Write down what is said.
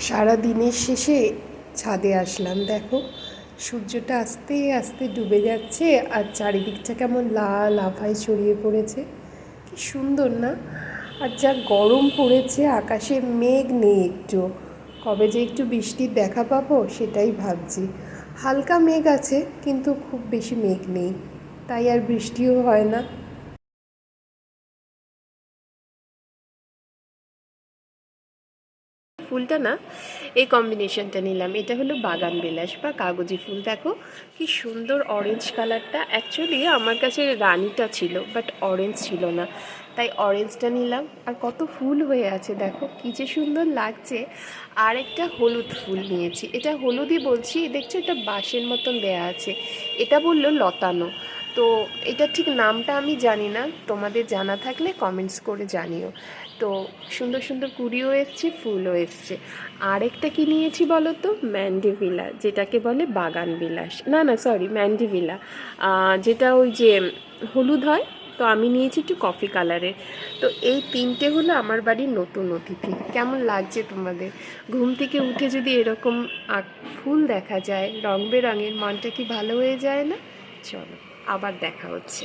সারা দিনের শেষে ছাদে আসলাম, দেখো। সূর্যটা আস্তে আস্তে ডুবে যাচ্ছে আর চারিদিকটা কেমন লাল আভায় ছড়িয়ে পড়েছে। কি সুন্দর না? আর যা গরম পড়েছে, আকাশে মেঘ নেই একটু। কবে যে একটু বৃষ্টির দেখা পাবো, সেটাই ভাবছি। হালকা মেঘ আছে, কিন্তু খুব বেশি মেঘ নেই। তাই আর বৃষ্টিও হয় না। ফুলটা না, এই কম্বিনেশনটা নিলাম। এটা হলো বাগান বিলাস বা কাগজি ফুল। দেখো কি সুন্দর অরেঞ্জ কালারটা অ্যাকচুয়ালি আমার কাছে রানিটা ছিল বাট অরেঞ্জ ছিল না। তাই অরেঞ্জটা নিলাম। আর কত ফুল হয়ে আছে, দেখো কী যে সুন্দর লাগছে। আর একটা হলুদ ফুল নিয়েছি। এটা হলুদই বলছি, দেখছ এটা বাঁশের মতন দেয়া আছে। এটা বলল লতানো। তো এটা ঠিক নামটা আমি জানি না। তোমাদের জানা থাকলে কমেন্টস করে জানিও। তো সুন্দর সুন্দর কুড়িও এসছে, ফুলও এসছে। আরেকটা কি নিয়েছি বলো তো ম্যান্ডিভিলা যেটাকে বলে বাগান বিলাস। না না সরি ম্যান্ডিভিলা যেটা ওই যে হলুদ হয়, তো আমি নিয়েছি একটু কফি কালারের তো এই তিনটে হলো আমার বাড়ির নতুন অতিথি। কেমন লাগছে তোমাদের? ঘুম থেকে উঠে যদি এরকম ফুল দেখা যায়, রং বেরঙের, মনটা কি ভালো হয়ে যায় না? চলো। আবার দেখা হচ্ছে।